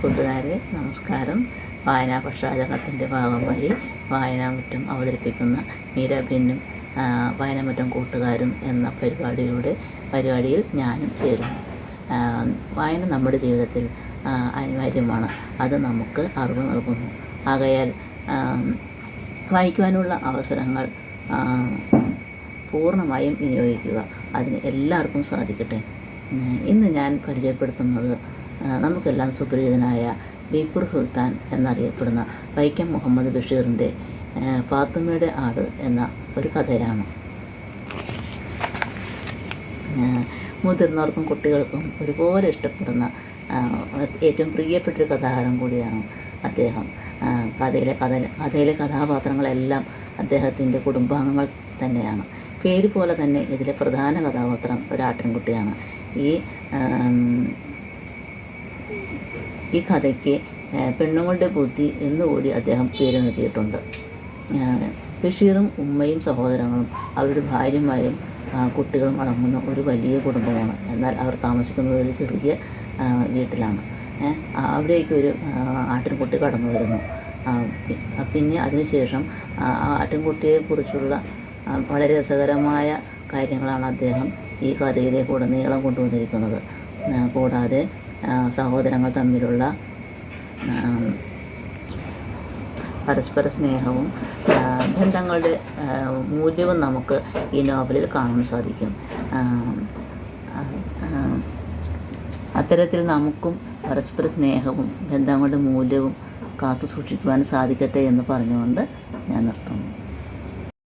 കൂട്ടുകാരെ നമസ്കാരം. വായനാ പക്ഷാചരണത്തിന്റെ ഭാഗമായി വായനാമുറ്റം അവതരിപ്പിക്കുന്ന മീരാബിന്നും വായനാമുറ്റം കൂട്ടുകാരും എന്ന പരിപാടിയിലൂടെ പരിപാടിയിൽ ഞാനും ചേരുന്നു. വായന നമ്മുടെ ജീവിതത്തിൽ അനിവാര്യമാണ്. അത് നമുക്ക് അറിവ് നൽകുന്നു. ആകയാൽ വായിക്കുവാനുള്ള അവസരങ്ങൾ പൂർണമായും വിനിയോഗിക്കുക. അതിന് എല്ലാവർക്കും സാധിക്കട്ടെ. ഇന്ന് ഞാൻ പരിചയപ്പെടുത്തുന്നത് നമുക്കെല്ലാം സുപരിചിതനായ ബീപ്പൂർ സുൽത്താൻ എന്നറിയപ്പെടുന്ന വൈക്കം മുഹമ്മദ് ബഷീറിന്റെ പാത്തുമ്മയുടെ ആട് എന്ന ഒരു കഥയാണ്. മുതിർന്നവർക്കും കുട്ടികൾക്കും ഒരുപോലെ ഇഷ്ടപ്പെടുന്ന ഏറ്റവും പ്രിയപ്പെട്ടൊരു കഥാകാരൻ കൂടിയാണ് അദ്ദേഹം. കഥയിലെ കഥ കഥയിലെ കഥാപാത്രങ്ങളെല്ലാം അദ്ദേഹത്തിന്റെ കുടുംബാംഗങ്ങൾ തന്നെയാണ്. പേര് പോലെ തന്നെ ഇതിലെ പ്രധാന കഥാപാത്രം ഒരു ആട്ടിൻകുട്ടിയാണ് ഈ ഈ കഥയ്ക്ക് പെണ്ണുങ്ങളുടെ ബുദ്ധി എന്നുകൂടി അദ്ദേഹം പേര് നൽകിയിട്ടുണ്ട്. ബഷീറും ഉമ്മയും സഹോദരങ്ങളും അവരുടെ ഭാര്യമാരും കുട്ടികളും അടങ്ങുന്ന ഒരു വലിയ കുടുംബമാണ്. എന്നാൽ അവർ താമസിക്കുന്നത് ഒരു ചെറിയ വീട്ടിലാണ്. അവിടേക്ക് ഒരു ആട്ടിൻകുട്ടി കടന്നു വരുന്നു. പിന്നെ അതിനുശേഷം ആ ആട്ടിൻകുട്ടിയെക്കുറിച്ചുള്ള വളരെ രസകരമായ കാര്യങ്ങളാണ് അദ്ദേഹം ഈ കഥയിലേക്ക് ഉടനീളം കൊണ്ടുവന്നിരിക്കുന്നത്. കൂടാതെ സഹോദരങ്ങൾ തമ്മിലുള്ള പരസ്പര സ്നേഹവും ബന്ധങ്ങളുടെ മൂല്യവും നമുക്ക് ഈ നോവലിൽ കാണാൻ സാധിക്കും. അത്തരത്തിൽ നമുക്കും പരസ്പര സ്നേഹവും ബന്ധങ്ങളുടെ മൂല്യവും കാത്തു സൂക്ഷിക്കുവാൻ സാധിക്കട്ടെ എന്ന് പറഞ്ഞുകൊണ്ട് ഞാൻ നിർത്തുന്നു.